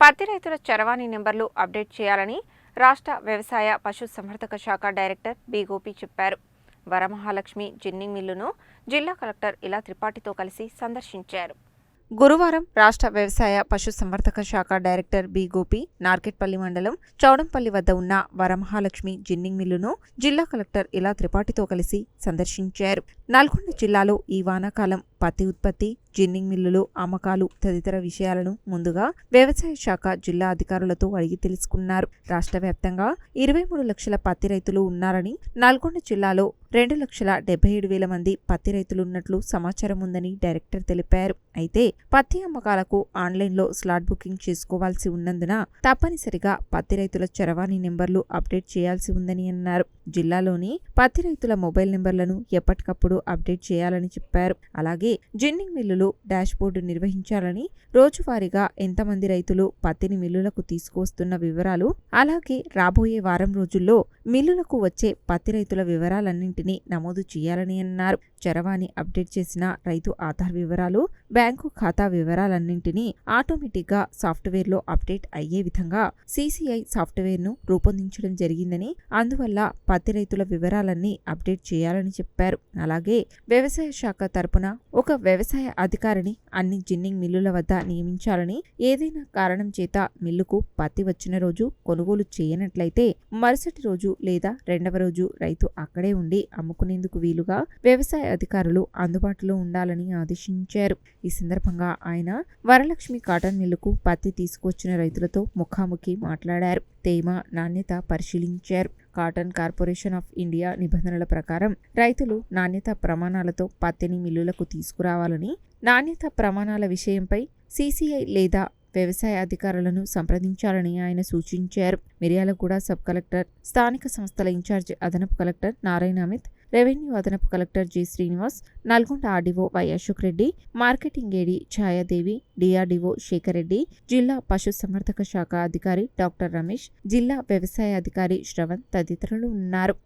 పత్తి రైతుల చరవాణి నెంబర్లు అప్డేట్ చేయాలని రాష్ట్ర వ్యవసాయ పశు సంవర్ధక శాఖ డైరెక్టర్ బి గోపి చెప్పారు. వరమహాలక్ష్మి జిన్నింగ్ మిల్లును జిల్లా కలెక్టర్ ఇలా త్రిపాఠితో కలిసి సందర్శించారు. గురువారం రాష్ట్ర వ్యవసాయ పశు సంవర్ధక శాఖ డైరెక్టర్ బి గోపి నార్కెట్పల్లి మండలం చౌడంపల్లి వద్ద ఉన్న వరమహాలక్ష్మి జిన్నింగ్ మిల్లును జిల్లా కలెక్టర్ ఇలా త్రిపాఠితో కలిసి సందర్శించారు. నల్గొండ జిల్లాలో ఈ వానాకాలం పత్తి ఉత్పత్తి జిన్నింగ్ మిల్లులు అమ్మకాలు తదితర విషయాలను ముందుగా వ్యవసాయ శాఖ జిల్లా అధికారులతో అడిగి తెలుసుకున్నారు. రాష్ట్ర వ్యాప్తంగా ఇరవై మూడు లక్షల పత్తి రైతులు ఉన్నారని నల్గొండ జిల్లాలో రెండు లక్షల డెబ్బై ఏడు వేల మంది పత్తి రైతులు ఉన్నట్లు సమాచారం ఉందని డైరెక్టర్ తెలిపారు. అయితే పత్తి అమ్మకాలకు ఆన్లైన్లో స్లాట్ బుకింగ్ చేసుకోవాల్సి ఉన్నందున తప్పనిసరిగా పత్తి రైతుల చరవాణి నెంబర్లు అప్డేట్ చేయాల్సి ఉందని అన్నారు. జిల్లాలోని పత్తి రైతుల మొబైల్ నెంబర్లను ఎప్పటికప్పుడు అప్డేట్ చేయాలని చెప్పారు. అలాగే జిన్నింగ్ మిల్లులు డాష్ బోర్డు నిర్వహించాలని రోజువారీగా ఎంతమంది రైతులు పత్తిని మిల్లులకు తీసుకువస్తున్న వివరాలు అలాగే రాబోయే వారం రోజుల్లో మిల్లులకు వచ్చే పత్తి రైతుల వివరాలన్నింటినీ నమోదు చేయాలని అన్నారు. చరవాణి అప్డేట్ చేసిన రైతు ఆధార్ వివరాలు బ్యాంకు ఖాతా వివరాలన్నింటినీ ఆటోమేటిక్గా సాఫ్ట్వేర్లో అప్డేట్ అయ్యే విధంగా సీసీఐ సాఫ్ట్వేర్ను రూపొందించడం జరిగిందని అందువల్ల పత్తి రైతుల వివరాలన్నీ అప్డేట్ చేయాలని చెప్పారు. అలాగే వ్యవసాయ శాఖ తరపున ఒక వ్యవసాయ అధికారిని అన్ని జిన్నింగ్ మిల్లుల వద్ద నియమించాలని ఏదైనా కారణం చేత మిల్లుకు పత్తి వచ్చిన రోజు కొనుగోలు చేయనట్లయితే మరుసటి రోజు లేదా రెండవ రోజు రైతు అక్కడే ఉండి అమ్ముకునేందుకు వీలుగా వ్యవసాయ అధికారులు అందుబాటులో ఉండాలని ఆదేశించారు. ఈ సందర్భంగా ఆయన వరలక్ష్మి కాటన్ మిల్లుకు పత్తి తీసుకొచ్చిన రైతులతో ముఖాముఖి మాట్లాడారు. తేమ నాణ్యత పరిశీలించారు. కాటన్ కార్పొరేషన్ ఆఫ్ ఇండియా నిబంధనల ప్రకారం రైతులు నాణ్యత ప్రమాణాలతో పత్తిని మిల్లులకు తీసుకురావాలని నాణ్యత ప్రమాణాల విషయంపై సీసీఐ లేదా వ్యవసాయ అధికారులను సంప్రదించాలని ఆయన సూచించారు. మిర్యాలగూడ సబ్ కలెక్టర్ స్థానిక సంస్థల ఇన్ఛార్జ్ అదనపు కలెక్టర్ నారాయణ అమిత్ రెవెన్యూ అదనపు collector G Srinivas Nalgonda RDO Y Ashok Reddy marketing AD Chayadevi DRDO Shekar Reddy జిల్లా పశుసంవర్ధక శాఖ అధికారి డాక్టర్ రమేష్ జిల్లా వ్యవసాయ అధికారి శ్రవణ్ తదితరులు ఉన్నారు.